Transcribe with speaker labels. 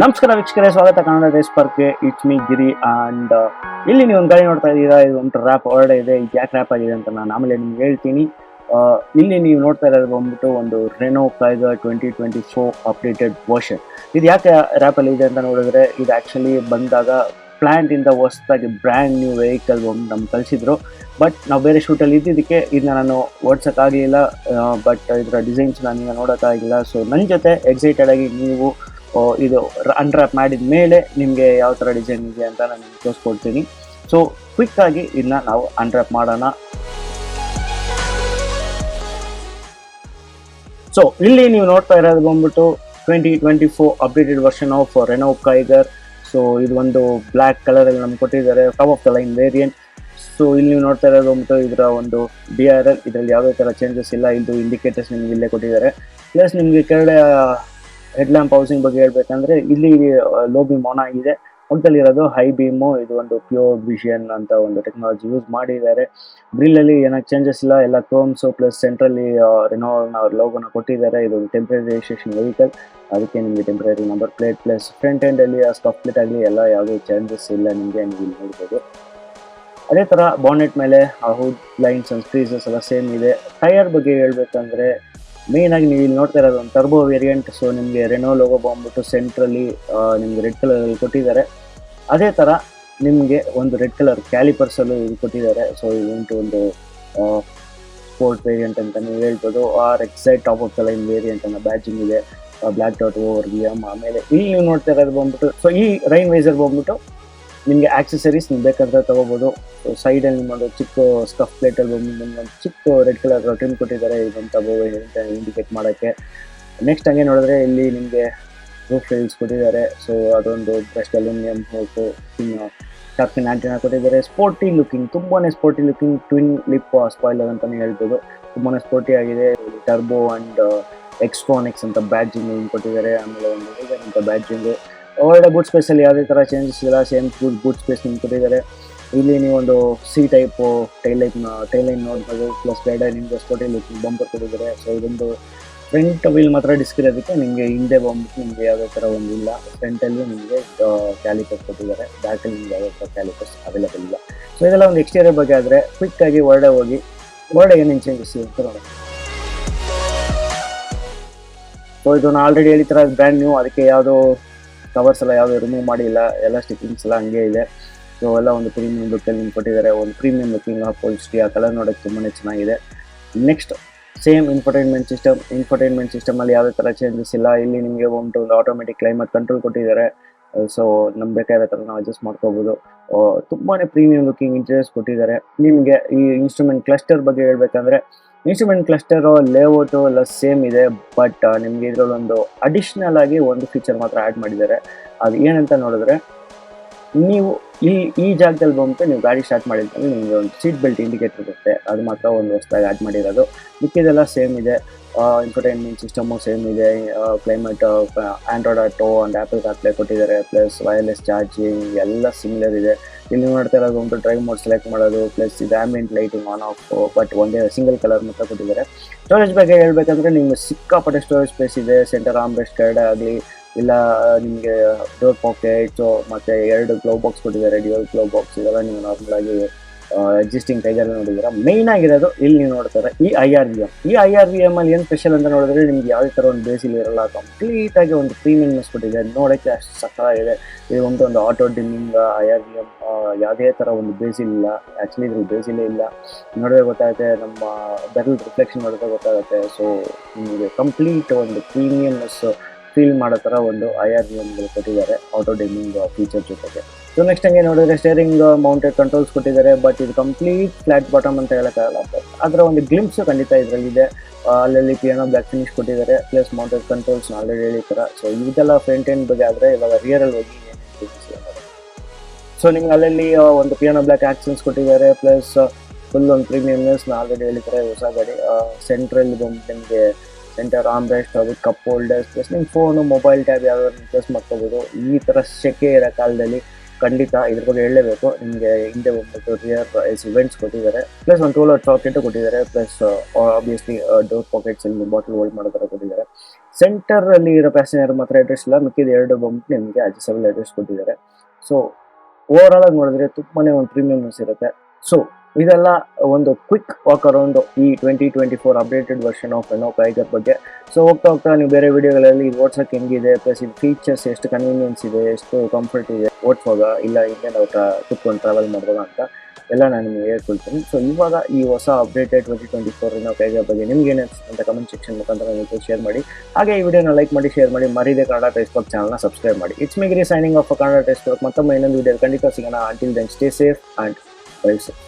Speaker 1: ನಮಸ್ಕಾರ ವೀಕ್ಷಕರೇ, ಸ್ವಾಗತ ಕನ್ನಡ ರೇಸ್ ಪಾರ್ಕ್ಗೆ ಇಟ್ಸ್ ಮೀ ಗಿರಿ ಅಂಡ್ ಇಲ್ಲಿ ನೀವು ಒಂದು ಗಾಡಿ ನೋಡ್ತಾ ಇದ್ದೀರಾ, ಇದು ಒಂದು ರ್ಯಾಪ್ ಹೊರಡೆ ಇದೆ, ಇದು ಯಾಕೆ ರ್ಯಾಪ್ ಆಗಿದೆ ಅಂತ ನಾನು ಆಮೇಲೆ ನಿಮ್ಗೆ ಹೇಳ್ತೀನಿ. ಇಲ್ಲಿ ನೀವು ನೋಡ್ತಾ ಇರೋದು ಬಂದ್ಬಿಟ್ಟು ಒಂದು Renault Kiger twenty twenty four updated version ಇದು ಯಾಕೆ ರ್ಯಾಪಲ್ಲಿ ಇದೆ ಅಂತ ನೋಡಿದ್ರೆ, ಇದು ಆ್ಯಕ್ಚುಲಿ ಬಂದಾಗ ಪ್ಲ್ಯಾಂಟಿಂದ ಹೊಸದಾಗಿ ಬ್ರ್ಯಾಂಡ್ ನ್ಯೂ ವೆಹಿಕಲ್ ಒಂದು ನಮ್ಗೆ ಕಳಿಸಿದ್ರು. ಬಟ್ ನಾವು ಬೇರೆ ಶೂಟಲ್ಲಿ ಇದ್ದಿದ್ದಕ್ಕೆ ಇದನ್ನ ನಾನು ಓಡ್ಸೋಕ್ಕಾಗಲಿಲ್ಲ ಬಟ್ ಇದರ ಡಿಸೈನ್ಸ್ ನಾನು ಈಗ ನೋಡೋಕ್ಕಾಗಿಲ್ಲ ಸೊ ನನ್ನ ಜೊತೆ ಎಕ್ಸೈಟೆಡ್ ಆಗಿ ನೀವು ಇದು ಅನ್ರ್ಯಾಪ್ ಮಾಡಿದ ಮೇಲೆ ನಿಮಗೆ ಯಾವ ಥರ ಡಿಸೈನ್ ಇದೆ ಅಂತ ನಾನು ತೋರಿಸ್ಕೊಡ್ತೀನಿ. ಸೊ ಕ್ವಿಕ್ ಆಗಿ ಇದನ್ನ ನಾವು ಅನ್ರ್ಯಾಪ್ ಮಾಡೋಣ. ಸೊ ಇಲ್ಲಿ ನೀವು ನೋಡ್ತಾ ಇರೋದು ಬಂದ್ಬಿಟ್ಟು twenty twenty four updated version of Renault Kiger so ಇದು ಒಂದು ಬ್ಲ್ಯಾಕ್ ಕಲರಲ್ಲಿ ನಮ್ಗೆ ಕೊಟ್ಟಿದ್ದಾರೆ top of the line variant so ಇಲ್ಲಿ ನೀವು ನೋಡ್ತಾ ಇರೋದು ಬಂದ್ಬಿಟ್ಟು ಇದರ ಒಂದು ಡಿ ಆರ್ ಎಲ್ ಇದರಲ್ಲಿ ಯಾವುದೇ ಥರ ಚೇಂಜಸ್ ಇಲ್ಲ. ಇದು ಇಂಡಿಕೇಟರ್ಸ್ ನಿಮ್ಗೆ ಇಲ್ಲೇ ಕೊಟ್ಟಿದ್ದಾರೆ. ಪ್ಲಸ್ ನಿಮಗೆ ಕೆಳಗಡೆ ಹೆಡ್ ಲ್ಯಾಂಪ್ ಹೌಸಿಂಗ್ ಬಗ್ಗೆ ಹೇಳ್ಬೇಕಂದ್ರೆ ಇಲ್ಲಿ ಲೋ ಬೀಮ್ ಆನ್ ಆಗಿದೆ. ಪಕ್ಕದಲ್ಲಿ ಹೈ ಬೀಮ್, ಇದು ಒಂದು ಪ್ಯೂರ್ ವಿಷನ್ ಅಂತ ಒಂದು ಟೆಕ್ನಾಲಜಿ ಯೂಸ್ ಮಾಡಿದ್ದಾರೆ. ಗ್ರಿಲ್ ಅಲ್ಲಿ ಏನಕ್ಕೆ ಚೇಂಜಸ್ ಇಲ್ಲ, ಎಲ್ಲ ಕ್ರೋಮ್ಸ್ ಪ್ಲಸ್ ಸೆಂಟ್ರಲ್ಲಿ ಅವ್ರ ಲೋಗೋನ ಕೊಟ್ಟಿದ್ದಾರೆ. ಇದು ಟೆಂಪ್ರರಿ ರಿಜಿಸ್ಟ್ರೇಷನ್ ವೆಹಿಕಲ್ ಅದಕ್ಕೆ ನಿಮಗೆ temporary number plate plus front end ಅಲ್ಲಿ ಸ್ಟಫ್ ಪ್ಲೇಟ್ ಆಗಲಿ ಎಲ್ಲ ಯಾವುದೇ ಚೇಂಜಸ್ ಇಲ್ಲ ನಿಮಗೆ ನೀವು ಇಲ್ಲಿ ನೋಡ್ಬೋದು. ಅದೇ ಥರ ಬಾನೆಟ್ ಮೇಲೆ ಹುಡ್ ಲೈನ್ಸ್ ಅಂಡ್ ಸ್ಕ್ರೀಸಸ್ ಎಲ್ಲ ಸೇಮ್ ಇದೆ. ಟೈರ್ ಬಗ್ಗೆ ಹೇಳ್ಬೇಕಂದ್ರೆ ಮೇನ್ ಆಗಿ ನೀವು ಇಲ್ಲಿ ನೋಡ್ತಾ ಇರೋದು ಒಂದು ಟರ್ಬೋ ವೇರಿಯಂಟ್ ಸೊ ನಿಮಗೆ ರೆನೋ ಲೋಗೋ ಬಂದ್ಬಿಟ್ಟು ಸೆಂಟ್ರಲ್ಲಿ ನಿಮಗೆ ರೆಡ್ ಕಲರಲ್ಲಿ ಕೊಟ್ಟಿದ್ದಾರೆ. ಅದೇ ಥರ ನಿಮಗೆ ಒಂದು ರೆಡ್ ಕಲರ್ ಕ್ಯಾಲಿಪರ್ಸಲ್ಲೂ ಇದು ಕೊಟ್ಟಿದ್ದಾರೆ. ಸೊ ಇದು ಒಂದು ಸ್ಪೋರ್ಟ್ ವೇರಿಯಂಟ್ ಅಂತ ನೀವು ಹೇಳ್ಬೋದು. R excite top of the line variant ಅನ್ನೋ ಬ್ಯಾಚಿಂಗ್ ಇದೆ ಬ್ಲ್ಯಾಕ್ ಡಾಟ್ ಓವರ್ ವಿ ಆಮೇಲೆ ಇಲ್ಲಿ ನೀವು ನೋಡ್ತಾ ಇರೋದು ಬಂದ್ಬಿಟ್ಟು ಸೊ ಈ ರೈನ್ ವೈಸರ್ ಬಂದ್ಬಿಟ್ಟು ನಿಮಗೆ ಆಕ್ಸೆಸರೀಸ್ ನೀವು ಬೇಕಾದ್ರೆ ತೊಗೋಬೋದು. ಸೈಡಲ್ಲಿ ನಿಮ್ಮೊಂದು ಚಿಕ್ಕ ಸ್ಟಫ್ ಪ್ಲೇಟಲ್ಲಿ ನಿಮ್ಗೊಂದು ಚಿಕ್ಕ ರೆಡ್ ಕಲರ್ ಟ್ರಿಮ್ ಕೊಟ್ಟಿದ್ದಾರೆ. ಅಂತ ಇಂಡಿಕೇಟ್ ಮಾಡೋಕ್ಕೆ. ನೆಕ್ಸ್ಟ್ ಹಂಗೆ ನೋಡಿದ್ರೆ ಇಲ್ಲಿ ನಿಮಗೆ ರೂಫ್ ರೈಲ್ಸ್ ಕೊಟ್ಟಿದ್ದಾರೆ. ಸೊ ಅದೊಂದು ಬ್ರಸ್ಟ್ ಅಲ್ಯೂಮಿನಿಯಂ ಹೋಟು ಇನ್ನು ಆಂಟಿನ ಕೊಟ್ಟಿದ್ದಾರೆ. ಸ್ಪೋರ್ಟಿ ಲುಕಿಂಗ್ ತುಂಬಾ sporty looking twin lip spoiler ಅಂತಲೇ ಹೇಳ್ಬೋದು. ತುಂಬಾ ಸ್ಪೋರ್ಟಿ ಆಗಿದೆ. ಟರ್ಬೋ ಆ್ಯಂಡ್ ಎಕ್ಸ್ಟ್ರಾನಿಕ್ಸ್ ಅಂತ ಬ್ಯಾಡ್ಜಿಂಗ್ ಕೊಟ್ಟಿದ್ದಾರೆ. ಆಮೇಲೆ ಒಂದು ಅಂತ ಬ್ಯಾಡ್ಜಿಂಗು ಒಳ್ಳೆ ಗುಡ್ ಸ್ಪೇಸಲ್ಲಿ ಯಾವುದೇ ಥರ ಚೇಂಜಸ್ ಇಲ್ಲ. ಸೇಮ್ ಗುಡ್ ಬೂಟ್ ಸ್ಪೇಸ್ ನಿಮ್ಗೆ ಕೊಟ್ಟಿದ್ದಾರೆ. ಇಲ್ಲಿ ನೀವೊಂದು C type tail light tail line ನೋಡ್ಬೋದು. ಪ್ಲಸ್ ಬೇಡ ನಿಮಗೆ ಸ್ಪೋರ್ಟಿ ಲುಕಿಂಗ್ ಬಂಪರ್ ಕೊಟ್ಟಿದ್ದಾರೆ. ಸೊ ಇದೊಂದು ಫ್ರಂಟ್ ವೀಲ್ ಮಾತ್ರ ಡಿಸ್ಕ್ ಇರೋದಕ್ಕೆ ನಿಮಗೆ ಹಿಂದೆ ಬಂದ್ಬಿಟ್ಟು ನಿಮಗೆ ಯಾವುದೇ ಥರ ಒಂದು ಇಲ್ಲ. ಫ್ರಂಟಲ್ಲಿ ನಿಮಗೆ ಕ್ಯಾಲಿಪರ್ಸ್ ಕೊಟ್ಟಿದ್ದಾರೆ. ಬ್ಯಾಕಲ್ಲಿ ನಿಮಗೆ ಯಾವುದೇ ಥರ ಕ್ಯಾಲಿಪರ್ಸ್ ಅವೈಲೇಬಲ್ ಇಲ್ಲ. ಸೊ ಇದೆಲ್ಲ ಒಂದು ಎಕ್ಸ್ಟೀರಿಯರ್ ಬಗ್ಗೆ ಆದರೆ ಕ್ವಿಕ್ಕಾಗಿ ಹೊರಡೆ ಹೋಗಿ ಹೊರಡೆ ಏನೇನು ಚೇಂಜಸ್ ಇರುತ್ತೆ ನೋಡೋಣ. ಸೊ ಇದನ್ನು ಆಲ್ರೆಡಿ ಹೇಳಿತರ ಬ್ರ್ಯಾಂಡ್ ನ್ಯೂ ಅದಕ್ಕೆ ಯಾವುದೋ ಕವರ್ಸ್ ಎಲ್ಲ ಯಾವುದೋ ರಿಮೂವ್ ಮಾಡಿಲ್ಲ ಎಲ್ಲ ಸ್ಟಿಚಿಂಗ್ಸ್ ಎಲ್ಲ ಹಂಗೆ ಇದೆ ಸೊ ಎಲ್ಲ ಒಂದು ಪ್ರೀಮಿಯಂ ಲುಕ್ಕಲ್ಲಿ ನಿಮ್ಗೆ ಕೊಟ್ಟಿದ್ದಾರೆ ಒಂದು ಪ್ರೀಮಿಯಂ ಲುಕಿಂಗ್ ಪೋಲ್ಸ್ಟಿ ಆ ಕಲರ್ ನೋಡೋಕ್ಕೆ ತುಂಬಾ ಚೆನ್ನಾಗಿದೆ next same infotainment system infotainment ಸಿಸ್ಟಮಲ್ಲಿ ಯಾವುದೇ ಥರ ಚೇಂಜಸ್ ಇಲ್ಲ ಇಲ್ಲಿ ನಿಮಗೆ ಒಂದು ಒಂದು ಆಟೋಮೆಟಿಕ್ ಕ್ಲೈಮೇಟ್ ಕಂಟ್ರೋಲ್ ಕೊಟ್ಟಿದ್ದಾರೆ ಸೊ ನಮ್ಗೆ ಬೇಕಾಗಿರೋ ನಾವು ಅಡ್ಜಸ್ಟ್ ಮಾಡ್ಕೋಬೋದು. ತುಂಬಾ ಪ್ರೀಮಿಯಂ ಲುಕಿಂಗ್ ಇಂಟೀರಿಯರ್ಸ್ ಕೊಟ್ಟಿದ್ದಾರೆ. ನಿಮಗೆ ಈ ಇನ್ಸ್ಟ್ರೂಮೆಂಟ್ ಕ್ಲಸ್ಟರ್ ಬಗ್ಗೆ ಹೇಳ್ಬೇಕಂದ್ರೆ ಇನ್ಸ್ಟ್ರೂಮೆಂಟ್ ಕ್ಲಸ್ಟರು ಲೇಔಟು ಎಲ್ಲ ಸೇಮ್ ಇದೆ ಬಟ್ ನಿಮಗೆ ಇದ್ರಲ್ಲಿ ಒಂದು ಅಡಿಷ್ನಲ್ ಆಗಿ ಒಂದು ಫೀಚರ್ ಮಾತ್ರ ಆ್ಯಡ್ ಮಾಡಿದ್ದಾರೆ. ಅದು ಏನಂತ ನೋಡಿದ್ರೆ ನೀವು ಈ ಈ ಜಾಗದಲ್ಲಿ ಬಂದ್ಬಿಟ್ಟು ನೀವು ಗಾಡಿ ಸ್ಟಾರ್ಟ್ ಮಾಡಿದ್ರೆ ನಿಮಗೆ ಒಂದು ಸೀಟ್ ಬೆಲ್ಟ್ ಇಂಡಿಕೇಟರ್ ಇರುತ್ತೆ. ಅದು ಮಾತ್ರ ಒಂದು ಹೊಸದಾಗಿ ಆ್ಯಡ್ ಮಾಡಿರೋದು. ಮಿಕ್ಕಿದೆಲ್ಲ ಸೇಮ್ ಇದೆ. ಎಂಟರ್ಟೈನ್ಮೆಂಟ್ ಸಿಸ್ಟಮು ಸೇಮ್ ಇದೆ. Climate Android Auto and Apple CarPlay ಕೊಟ್ಟಿದ್ದಾರೆ. ಪ್ಲಸ್ ವೈರ್ಲೆಸ್ ಚಾರ್ಜಿಂಗ್ ಎಲ್ಲ ಸಿಮಿಲರ್ ಇದೆ. ಇಲ್ಲಿ ನೋಡ್ತಾ ಇರೋದು ಒಂದು ಡ್ರೈವ್ ಮೋಡ್ ಸೆಲೆಕ್ಟ್ ಮಾಡೋದು. ಪ್ಲಸ್ ಇದು ambient lighting on off but ಒಂದೇ ಸಿಂಗಲ್ ಕಲರ್ ಮಾತ್ರ ಕೊಟ್ಟಿದ್ದಾರೆ. ಸ್ಟೋರೇಜ್ ಬಗ್ಗೆ ಹೇಳ್ಬೇಕಂದ್ರೆ ನಿಮ್ಗೆ ಸಿಕ್ಕಾಪಟ್ಟೆ ಸ್ಟೋರೇಜ್ ಸ್ಪೇಸ್ ಇದೆ. ಸೆಂಟರ್ ಆಮ್ರೆಸ್ಟ್ ಕಾರ್ಡ್ ಆಗಲಿ ಇಲ್ಲ, ನಿಮಗೆ ಡೋರ್ ಪಾಕೆಟ್ಸು ಮತ್ತು ಎರಡು ಗ್ಲೋ ಬಾಕ್ಸ್ ಕೊಟ್ಟಿದ್ದಾರೆ ಡ್ಯೂಯಲ್ ಗ್ಲೋ ಬಾಕ್ಸ್ ಇದೆಲ್ಲ ನೀವು ನಾರ್ಮಲಾಗಿ ಎಕ್ಸಿಸ್ಟಿಂಗ್ ಟೈಗರ್ ನೋಡಿದ್ದೀರಾ? ಮೇಯ್ನ್ ಆಗಿರೋದು ಇಲ್ಲಿ ನೀವು ನೋಡ್ತಾರೆ, ಈ ಐ ಆರ್ ವಿ ಎಂ ಈ ಐ ಆರ್ ವಿ ಎಂ ಅಲ್ಲಿ ಏನು ಸ್ಪೆಷಲ್ ಅಂತ ನೋಡಿದ್ರೆ ನಿಮ್ಗೆ ಯಾವುದೇ ಥರ ಒಂದು ಬೇಸಿಲ್ ಇರಲ್ಲ ಕಂಪ್ಲೀಟಾಗಿ ಒಂದು ಪ್ರೀಮಿಯಮ್ನೆಸ್ ಕೊಟ್ಟಿದೆ. ನೋಡೋಕ್ಕೆ ಅಷ್ಟು ಸಕ್ಕತ್ತಾಗಿದೆ ಇದು. ಒಂದು ಒಂದು auto dimming I R V M ಯಾವುದೇ ಥರ ಒಂದು ಬೇಸಿಲ್ ಇಲ್ಲ. ಆ್ಯಕ್ಚುಲಿ ಇದ್ರಲ್ಲಿ ಬೇಸಿಲೇ ಇಲ್ಲ. ನೋಡಿದ್ರೆ ಗೊತ್ತಾಗುತ್ತೆ, ನಮ್ಮ ಬೆರಲ್ ರಿಫ್ಲೆಕ್ಷನ್ ನೋಡಿದ್ರೆ ಗೊತ್ತಾಗುತ್ತೆ. ಸೊ ನಿಮಗೆ ಕಂಪ್ಲೀಟ್ ಒಂದು ಪ್ರೀಮಿಯಮ್ನೆಸ್ ಫೀಲ್ ಮಾಡೋ ಥರ ಒಂದು ಐ ಆರ್ ಒಂದು ಕೊಟ್ಟಿದ್ದಾರೆ ಆಟೋ ಡಿಮ್ಮಿಂಗ್ ಫೀಚರ್ ಜೊತೆಗೆ. ಸೊ ನೆಕ್ಸ್ಟ್ ಹಂಗೆ ನೋಡಿದ್ರೆ ಸ್ಟೇರಿಂಗ್ ಮೌಂಟೆಡ್ ಕಂಟ್ರೋಲ್ಸ್ ಕೊಟ್ಟಿದ್ದಾರೆ ಬಟ್ ಇದು ಕಂಪ್ಲೀಟ್ ಫ್ಲಾಟ್ ಬಾಟಮ್ ಅಂತ ಹೇಳೋಕ್ಕಾಗಲ್ಲ ಅದರ ಒಂದು ಗ್ಲಿಮ್ಸ್ ಖಂಡಿತ ಇದರಲ್ಲಿದೆ ಅಲ್ಲಲ್ಲಿ ಪಿಯಾನೋ ಬ್ಲ್ಯಾಕ್ ಫಿನಿಶ್ ಕೊಟ್ಟಿದ್ದಾರೆ ಪ್ಲಸ್ ಮೌಂಟೆಡ್ ಕಂಟ್ರೋಲ್ಸ್ ಆಲ್ರೆಡಿ ಹೇಳಿರ್ತಾರೆ ಸೊ ಇದೆಲ್ಲ ಫ್ರಂಟ್ ಎಂಡ್ ಬಗ್ಗೆ ಆದರೆ ಇವಾಗ ರಿಯರಲ್ಲಿ ಹೋಗಿ ಸೊ ನಿಮ್ಗೆ ಅಲ್ಲಲ್ಲಿ ಒಂದು ಪಿಯಾನೋ ಬ್ಲ್ಯಾಕ್ ಆ್ಯಕ್ಷನ್ಸ್ ಕೊಟ್ಟಿದ್ದಾರೆ ಪ್ಲಸ್ ಫುಲ್ ಒಂದು ಪ್ರೀಮಿಯಮ್ನೆಸ್ ಆಲ್ರೆಡಿ ಹೇಳಿದ್ದಾರೆ ಹೊಸ ಗಾಡಿ. ಸೆಂಟ್ರಲ್ಲಿ ಬಂದು ನಿಮಗೆ ಸೆಂಟರ್ ಆಮ್ರೆಸ್ಟ್ ಅದು ಕಪ್ ಹೋಲ್ಡರ್ಸ್ ಪ್ಲಸ್ ನಿಮ್ಮ ಫೋನು ಮೊಬೈಲ್ ಟ್ಯಾಬ್ ಯಾವ್ದಾದ್ರು ರಿಪ್ಲೇಸ್ ಮಾಡ್ಕೋಬೋದು. ಈ ಥರ ಸೆಕೆ ಇರೋ ಕಾಲದಲ್ಲಿ ಖಂಡಿತ ಇದ್ರ ಬಗ್ಗೆ ಹೇಳಲೇಬೇಕು. ನಿಮಗೆ ಹಿಂದೆ ಬಂದ್ಬಿಟ್ಟು ರಿಯರ್ ಎಸ್ ಇವೆಂಟ್ಸ್ ಕೊಟ್ಟಿದ್ದಾರೆ. ಪ್ಲಸ್ ಒಂದು ಟೂಲರ್ ಚಾಕ್ಲೇಟು ಕೊಟ್ಟಿದ್ದಾರೆ. ಪ್ಲಸ್ ಆಬ್ವಿಯಸ್ಲಿ ಡೋರ್ ಪಾಕೆಟ್ಸ್ ಅಲ್ಲಿ ಬಾಟಲ್ ಹೋಲ್ಡ್ ಮಾಡೋ ಥರ ಕೊಟ್ಟಿದ್ದಾರೆ. ಸೆಂಟರ್ ಅಲ್ಲಿ ಇರೋ ಪ್ಯಾಸೆಂಜರ್ ಮಾತ್ರ ಅಡ್ರೆಸ್ ಇಲ್ಲ. ಮಿಕ್ಕಿದ ಎರಡು ಬಂಪ್ ನಿಮಗೆ ಅಡ್ಜಸ್ಟಬಲ್ ಅಡ್ರೆಸ್ ಕೊಟ್ಟಿದ್ದಾರೆ. ಸೊ ಓವರ್ ಆಲ್ ಆಗಿ ನೋಡಿದ್ರೆ ತುಂಬಾ ಒಂದು ಪ್ರೀಮಿಯಮ್ನೆಸ್ ಇರುತ್ತೆ. ಸೊ ಇದೆಲ್ಲ ಒಂದು ಕ್ವಿಕ್ ವಾಕ್ ಅರೌಂಡ್ ಈ twenty twenty four updated version of ಎನೋ Kiger ಬಗ್ಗೆ. ಸೊ ಹೋಗ್ತಾ ಹೋಗ್ತಾ ನೀವು ಬೇರೆ ವಿಡಿಯೋಗಳಲ್ಲಿ ಇದು ಓಡ್ಸೋಕೆ ಹೆಂಗಿದೆ ಪ್ಲಸ್ ಇದು ಫೀಚರ್ಸ್ ಎಷ್ಟು ಕನ್ವೀನಿಯನ್ಸ್ ಇದೆ, ಎಷ್ಟು ಕಂಫರ್ಟ್ ಇದೆ ಓಡಿಸುವಾಗ ಇಲ್ಲ ಹಿಂದೆ ನಾವು ಕುತ್ಕೊಂಡು ಟ್ರಾವೆಲ್ ಮಾಡ್ಬೋದ ಅಂತ ಎಲ್ಲ ನಾನು ನಿಮಗೆ ಹೇಳ್ಕೊಳ್ತೀನಿ. ಸೊ ಇವಾಗ ಈ ಹೊಸ ಅಪ್ಡೇಟೆಡ್ ಟ್ವೆಂಟಿ ಟ್ವೆಂಟಿ ಫೋರ್ ಏನೋ ಕೈಗರ್ ಬಗ್ಗೆ ನಿಮ್ಗೆ ಏನು ಅಂತ ಕಮೆಂಟ್ ಸೆಕ್ಷನ್ ಮುಖಾಂತರ ನೀವು ಶೇರ್ ಮಾಡಿ. ಹಾಗೆ ಈ ವಿಡಿಯೋನ ಲೈಕ್ ಮಾಡಿ ಶೇರ್ ಮಾಡಿ, ಮರಿದೆ ಕನ್ನಡ ಟೆಸ್ಟ್ ಚಾನಲ್ನ ಸಬ್ಸ್ಕ್ರೈಬ್ ಮಾಡಿ. ಇಟ್ಸ್ ಮಿಗ್ರಿ ಸೈನಿಂಗ್ ಆಫ್ ಕನ್ನಡ ಟೆಸ್ಟ್ ಮತ್ತೊಮ್ಮೆ ಇನ್ನೊಂದು ವಿಡಿಯೋ ಖಂಡಿತ ಸಿಗೋಣ. Until then stay safe and wife safe